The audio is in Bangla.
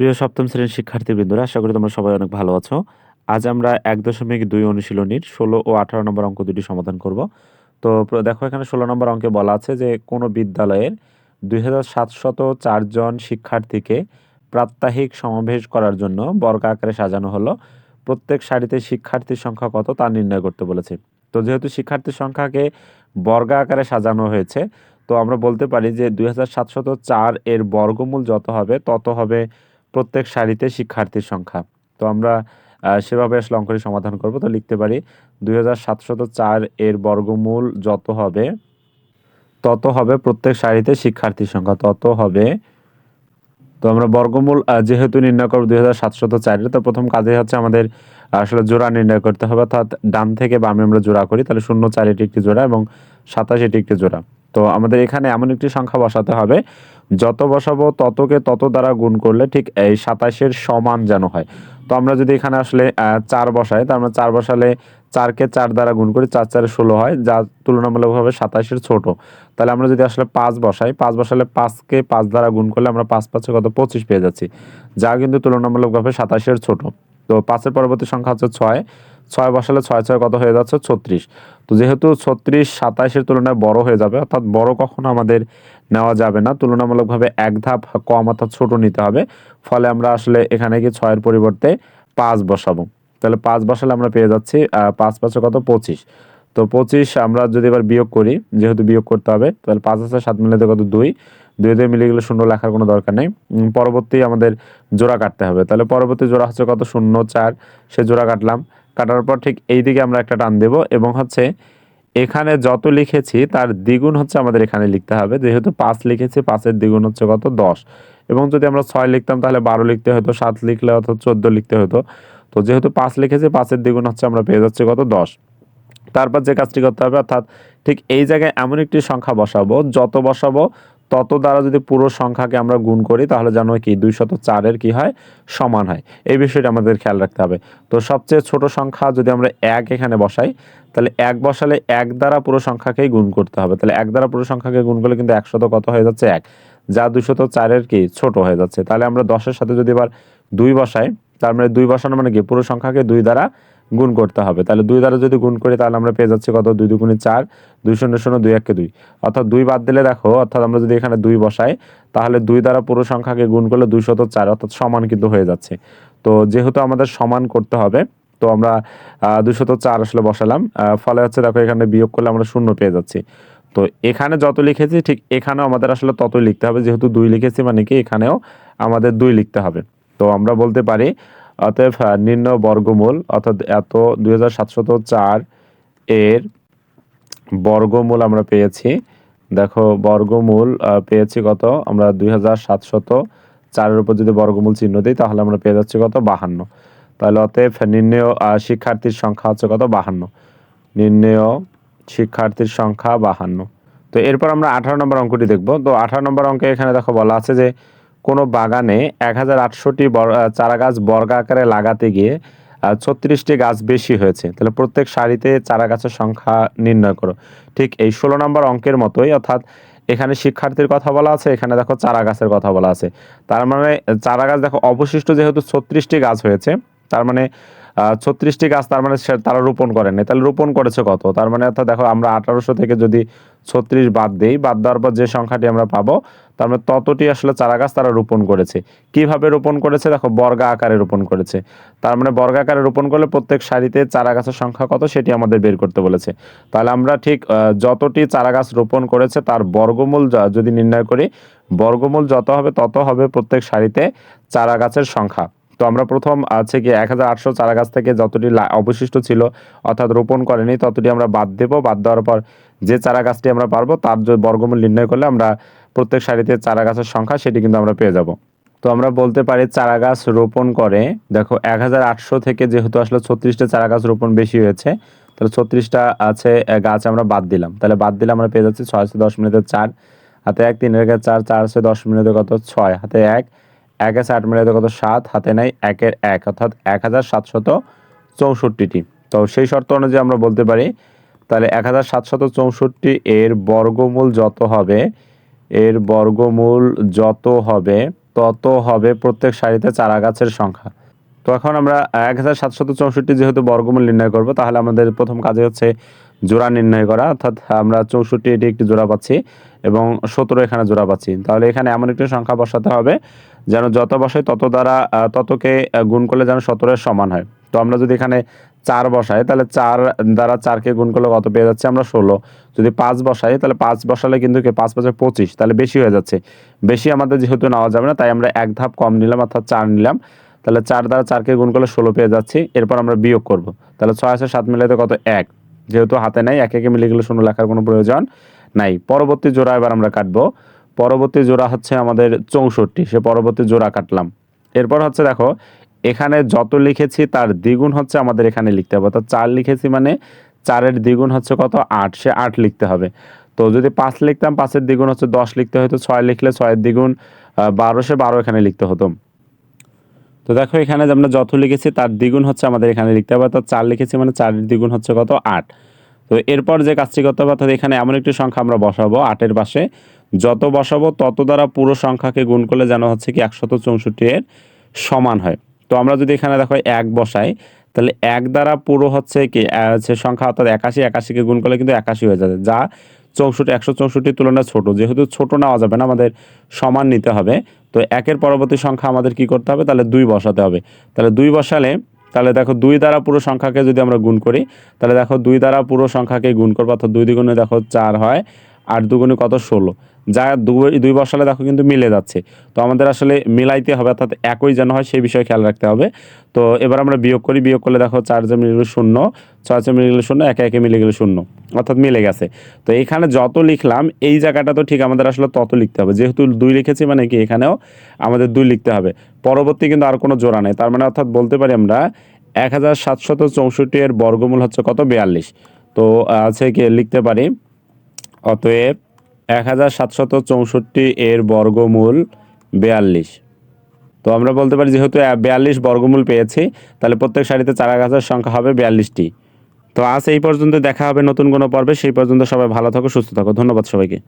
প্রিয় সপ্তম শ্রেণির শিক্ষার্থীবৃন্দরা, আশা করি তোমরা সবাই অনেক ভালো আছো। আজ আমরা এক দশমিক দুই অনুশীলনীর ষোলো ও আঠারো নম্বর অঙ্ক দুটি সমাধান করব। তো দেখো এখানে ষোলো নম্বর অঙ্কে বলা আছে যে, কোনো বিদ্যালয়ের দুই হাজার সাতশত চারজন শিক্ষার্থীকে প্রাত্যহিক সমাবেশ করার জন্য বর্গ আকারে সাজানো হলো। প্রত্যেক সারিতে শিক্ষার্থীর সংখ্যা কত তা নির্ণয় করতে বলেছে। তো যেহেতু শিক্ষার্থীর সংখ্যাকে বর্গ আকারে সাজানো হয়েছে, তো আমরা বলতে পারি যে, দুই হাজার সাতশত চার এর বর্গমূল যত হবে, তত হবে প্রত্যেক সারিতে শিক্ষার্থীর সংখ্যা। তো আমরা সেভাবে আসলে অঙ্কটি সমাধান করব। তো লিখতে পারি, দুই এর বর্গমূল যত হবে, তত হবে প্রত্যেক সারিতে শিক্ষার্থীর সংখ্যা, তত হবে, তো আমরা বর্গমূল যেহেতু নির্ণয় করব দুই হাজার সাতশত চারের তো প্রথম কাজে হচ্ছে আমাদের আসলে জোড়া নির্ণয় করতে হবে। অর্থাৎ ডান থেকে বামে আমরা জোড়া করি, তাহলে শূন্য চার এটি একটি জোড়া এবং সাতাশ এটি একটি জোড়া। তো আমাদের এখানে এমন একটি সংখ্যা বসাতে হবে। যত বসাবো ততকে তত দ্বারা গুণ করলে ঠিক এই সাতাশের সমান যেন হয়। তো আমরা যদি এখানে আসলে চার বসাই তার আমরা চার বসালে চারকে চার দ্বারা গুণ করি, চার চারে ষোলো হয়, যা তুলনামূলকভাবে সাতাশের ছোট। তাহলে আমরা যদি আসলে পাঁচ বসাই, পাঁচ বসালে পাঁচকে পাঁচ দ্বারা গুণ করলে আমরা পাঁচ পাঁচে কত? পঁচিশ পেয়ে যাচ্ছি। যা কিন্তু তুলনামূলকভাবে সাতাশের ছোট। তো পাঁচের পরবর্তী সংখ্যা হচ্ছে ছয়। ছয় বসালে ছয় ছয় কত হয়ে যাচ্ছে? ছত্রিশ। তো যেহেতু ছত্রিশ সাতাশের তুলনায় বড় হয়ে যাবে, অর্থাৎ বড় কখনো আমাদের নেওয়া যাবে না, তুলনামূলকভাবে এক ধাপ কম অর্থাৎ ছোট নিতে হবে। ফলে আমরা আসলে এখানে কি ছয়ের পরিবর্তে পাঁচ বসাবো। তাহলে পাঁচ বসালে আমরা পেয়ে যাচ্ছি পাঁচ পাঁচে কত? পঁচিশ। তো পঁচিশ আমরা যদি এবার বিয়োগ করি, যেহেতু বিয়োগ করতে হবে, তাহলে পাঁচ আছে, সাত মিলে কত? দুই। দুই দুই মিলে গেলে শূন্য লেখার কোনো দরকার নেই। পরবর্তী আমাদের জোড়া কাটতে হবে। তাহলে পরবর্তী জোড়া হচ্ছে কত? শূন্য, চার। সে জোড়া কাটলাম। কাটার পর ঠিক এই দিকে আমরা একটা টান দেব এবং হচ্ছে এখানে যত লিখেছি তার দ্বিগুণ হচ্ছে আমাদের এখানে লিখতে হবে। যেহেতু পাঁচ লিখেছি, পাঁচের দ্বিগুণ হচ্ছে কত? দশ। এবং যদি আমরা ছয় লিখতাম তাহলে বারো লিখতে হতো, সাত লিখলে অর্থাৎ চোদ্দ লিখতে হতো। তো যেহেতু পাঁচ লিখেছি, পাঁচের দ্বিগুণ হচ্ছে আমরা পেয়ে যাচ্ছি কত? দশ। তারপর যে কাজটি করতে হবে, অর্থাৎ ঠিক এই জায়গায় এমন একটি সংখ্যা বসাবো, যত বসাবো তত দ্বারা যদি পুরো সংখ্যাকে আমরা গুণ করি, তাহলে জানো কি দুইশত চারের কি হয়? সমান হয়। এই বিষয়টা আমাদের খেয়াল রাখতে হবে। তো সবচেয়ে ছোট সংখ্যা যদি আমরা এক এখানে বসাই, তাহলে এক বসালে এক দ্বারা পুরো সংখ্যাকেই গুণ করতে হবে। তাহলে এক দ্বারা পুরো সংখ্যাকে গুণ করলে কিন্তু একশত কত হয়ে যাচ্ছে? এক। যা দুইশত চারের কি? ছোট হয়ে যাচ্ছে। তাহলে আমরা দশের সাথে যদি এবার দুই বসাই, তার মানে দুই বসানো মানে কি? পুরো সংখ্যাকে দুই দ্বারা গুণ করতে হবে। তাহলে দুই দ্বারা যদি গুণ করি, তাহলে আমরা পেয়ে যাচ্ছি কত? দুই দুগুণে চার, দুই শূন্য শূন্য দুই একে দুই। অর্থাৎ দুই বাদ দিলে দেখো, অর্থাৎ আমরা যদি এখানে দুই বসাই, তাহলে দুই দ্বারা পুরো সংখ্যাকে গুণ করলে দুইশত চার, অর্থাৎ সমান কিন্তু হয়ে যাচ্ছে। তো যেহেতু আমাদের সমান করতে হবে, তো আমরা দুশত চার আসলে বসালাম ফলে হচ্ছে দেখো এখানে বিয়োগ করলে আমরা শূন্য পেয়ে যাচ্ছি। তো এখানে যত লিখেছি, ঠিক এখানেও আমাদের আসলে ততই লিখতে হবে। যেহেতু দুই লিখেছি মানে কি? এখানেও আমাদের দুই লিখতে হবে। তো আমরা বলতে পারি অতএব নিম্ন বর্গমূল অর্থাৎ এত দুই এর বর্গমূল আমরা পেয়েছি। দেখো বর্গমূল পেয়েছি কত? আমরা দুই চারের উপর যদি বর্গমূল চিহ্ন দিই তাহলে আমরা পেয়ে যাচ্ছি কত? বাহান্ন। তাহলে অতএব নির্ণেয় আহ, শিক্ষার্থীর সংখ্যা হচ্ছে কত? বাহান্ন। নির্ণেয় শিক্ষার্থীর সংখ্যা বাহান্ন। তো এরপর আমরা আঠারো নম্বর অঙ্কটি দেখব। তো আঠারো নম্বর অঙ্কে এখানে দেখো বলা আছে যে কোনো বাগানে এক হাজার আটশোটি চারা গাছ বর্গা আকারে লাগাতে গিয়ে ছত্রিশটি গাছ বেশি হয়েছে। তাহলে প্রত্যেক সারিতে চারা গাছের সংখ্যা নির্ণয় করো। ঠিক এই ষোলো নম্বর অঙ্কের মতোই, অর্থাৎ এখানে শিক্ষার্থীর কথা বলা আছে, এখানে দেখো চারা গাছের কথা বলা আছে। তার মানে চারা গাছ দেখো অবশিষ্ট যেহেতু ছত্রিশটি গাছ হয়েছে, তার মানে ছত্রিশটি গাছ তার মানে তারা রোপণ করেনি তাহলে রোপণ করেছে কত? তার মানে অর্থাৎ দেখো আমরা আঠারোশো থেকে যদি ছত্রিশ বাদ দিই, বাদ দেওয়ার পর যে সংখ্যাটি আমরা পাবো তার মানে ততটি আসলে চারা গাছ তারা রোপণ করেছে। কীভাবে রোপণ করেছে? দেখো, বর্গা আকারে রোপণ করেছে। তার মানে বর্গা আকারে রোপণ করলে প্রত্যেক সারিতে চারা গাছের সংখ্যা কত সেটি আমাদের বের করতে বলেছে। তাহলে আমরা ঠিক যতটি চারা গাছ রোপণ করেছে তার বর্গমূল যদি নির্ণয় করি, বর্গমূল যত হবে তত হবে প্রত্যেক সারিতে চারা গাছের সংখ্যা। তো আমরা প্রথম আছে কি, এক হাজার আটশো চারা গাছ থেকে যতটি অবশিষ্ট ছিল অর্থাৎ রোপণ করেনি, ততটি আমরা বাদ দেবো। বাদ দেওয়ার পর যে চারা গাছটি আমরা পারব, তার বর্গমূল নির্ণয় করলে আমরা প্রত্যেক সারিতে চারা গাছের সংখ্যা, সেটি কিন্তু আমরা পেয়ে যাব। তো আমরা বলতে পারি চারা গাছ রোপণ করে, দেখো এক হাজার আটশো থেকে যেহেতু আসলে ছত্রিশটা চারা গাছ রোপণ বেশি হয়েছে, তাহলে ছত্রিশটা আছে গাছ আমরা বাদ দিলাম। তাহলে বাদ দিলে আমরা পেয়ে যাচ্ছি ছয়শো দশ মিনিটে চার, হাতে এক তিনের একে চার চারশো দশ মিনিটে কত ছয়, হাতে এক এক আছে আট কত সাত, হাতে নেই একের এক, অর্থাৎ এক হাজার সাতশত চৌষট্টিটি। তো সেই শর্ত অনুযায়ী আমরা বলতে পারি, তাহলে এক হাজার সাতশত চৌষট্টি এর বর্গমূল যত হবে এর বর্গমূল যত হবে, তত হবে প্রত্যেক সারিতে চারা গাছের সংখ্যা। তো এখন আমরা এক হাজার সাতশত চৌষট্টি যেহেতু বর্গমূল নির্ণয় করব, তাহলে আমাদের প্রথম কাজে হচ্ছে জোড়া নির্ণয় করা। অর্থাৎ আমরা চৌষট্টি, এটি একটি জোড়া পাচ্ছি এবং সতেরো এখানে জোড়া পাচ্ছি। তাহলে এখানে এমন একটি সংখ্যা বসাতে হবে, যেন যত বসাই তত দ্বারা ততকে গুণ করলে যেন সতেরোর সমান হয়। তো আমরা যদি এখানে চার বসাই, তাহলে চার দ্বারা চারকে গুণ করলে কত পেয়ে যাচ্ছে আমরা ষোলো। যদি পাঁচ বসাই, তাহলে পাঁচ বসালে কিন্তু কি পাঁচ পাঁচে পঁচিশ, তাহলে বেশি হয়ে যাচ্ছে। বেশি আমাদের যেহেতু নেওয়া যাবে না, তাই আমরা এক ধাপ কম নিলাম, অর্থাৎ চার নিলাম। তাহলে চার দ্বারা চারকে গুণ করলে ষোলো পেয়ে যাচ্ছি, এরপর আমরা বিয়োগ করব। তাহলে ছয় আছে সাত মিলাইতে কত? এক। যেহেতু হাতে নাই, এক একে মিলে গেলে শূন্য লেখার কোনো প্রয়োজন নাই। পরবর্তী জোড়া এবার আমরা কাটবো। পরবর্তী জোড়া হচ্ছে আমাদের চৌষট্টি, সে পরবর্তী জোড়া কাটলাম। এরপর হচ্ছে দেখো এখানে যত লিখেছি তার দ্বিগুণ হচ্ছে আমাদের এখানে লিখতে হবে। অর্থাৎ চার লিখেছি মানে চারের দ্বিগুণ হচ্ছে কত? আট। সে আট লিখতে হবে। তো যদি পাঁচ লিখতাম পাঁচের দ্বিগুণ হচ্ছে দশ লিখতে হতো ছয় লিখলে ছয়ের দ্বিগুণ আহ, বারো এখানে লিখতে হতো। তো দেখো এখানে আমরা যত লিখেছি তার দ্বিগুণ হচ্ছে আমাদের এখানে লিখতে হবে। অর্থাৎ চার লিখেছি মানে চারের দ্বিগুণ হচ্ছে কত? আট। তো এরপর যে কাজটি করতে হবে অর্থাৎ এখানে এমন একটি সংখ্যা আমরা বসাবো আটের পাশে। যত বসাবো তত দ্বারা পুরো সংখ্যাকে গুণ করলে যেন হচ্ছে কি একশত চৌষট্টি এর সমান হয়। তো আমরা যদি এখানে দেখো এক বসাই, তাহলে এক দ্বারা পুরো হচ্ছে কি হচ্ছে সংখ্যা অর্থাৎ একাশি, একাশিকে গুণ করলে কিন্তু একাশি হয়ে যাবে। যা চৌষট্টি, একশো চৌষট্টির তুলনায় ছোটো, যেহেতু ছোট নেওয়া যাবে না, আমাদের সমান নিতে হবে। তো একের পরবর্তী সংখ্যা আমাদের কি করতে হবে? তাহলে দুই বসাতে হবে। তাহলে দুই বসালে, তাহলে দেখো দুই দ্বারা পুরো সংখ্যাকে যদি আমরা গুণ করি, তাহলে দেখো দুই দ্বারা পুরো সংখ্যাকে গুণ করব, অর্থাৎ দুই দ্বিগুণে দেখো চার হয়, আট দুগুণে কত? ষোলো। যা দুই দুই বসালে দেখো কিন্তু মিলে যাচ্ছে। তো আমাদের আসলে মিলাইতে হবে, অর্থাৎ একই যেন হয় সেই বিষয়ে খেয়াল রাখতে হবে। তো এবার আমরা বিয়োগ করি, বিয়োগ করলে দেখো চার যে মিলে গেলে শূন্য ছয় মিলে গেলে শূন্য, একে একে মিলে গেলে শূন্য, অর্থাৎ মিলে গেছে। তো এখানে যত লিখলাম, এই জায়গাটা তো ঠিক আমাদের আসলে তত লিখতে হবে। যেহেতু দুই লিখেছি মানে কি এখানেও আমাদের দুই লিখতে হবে। পরবর্তী কিন্তু আর কোনো জোড়া নেই, তার মানে অর্থাৎ বলতে পারি আমরা এক হাজার সাতশত চৌষট্টি এর বর্গমূল হচ্ছে কত? বিয়াল্লিশ। তো আছে কি লিখতে পারি? অতএব এক হাজার সাতশত চৌষট্টি এর বর্গমূল বিয়াল্লিশ। তো আমরা বলতে পারি যেহেতু বিয়াল্লিশ বর্গমূল পেয়েছি, তাহলে প্রত্যেক সারিতে চারা গাছের সংখ্যা হবে বিয়াল্লিশটি। তো আজ এই পর্যন্ত দেখা হবে নতুন কোনো পর্বে। সেই পর্যন্ত সবাই ভালো থাকো, সুস্থ থাকো। ধন্যবাদ সবাইকে।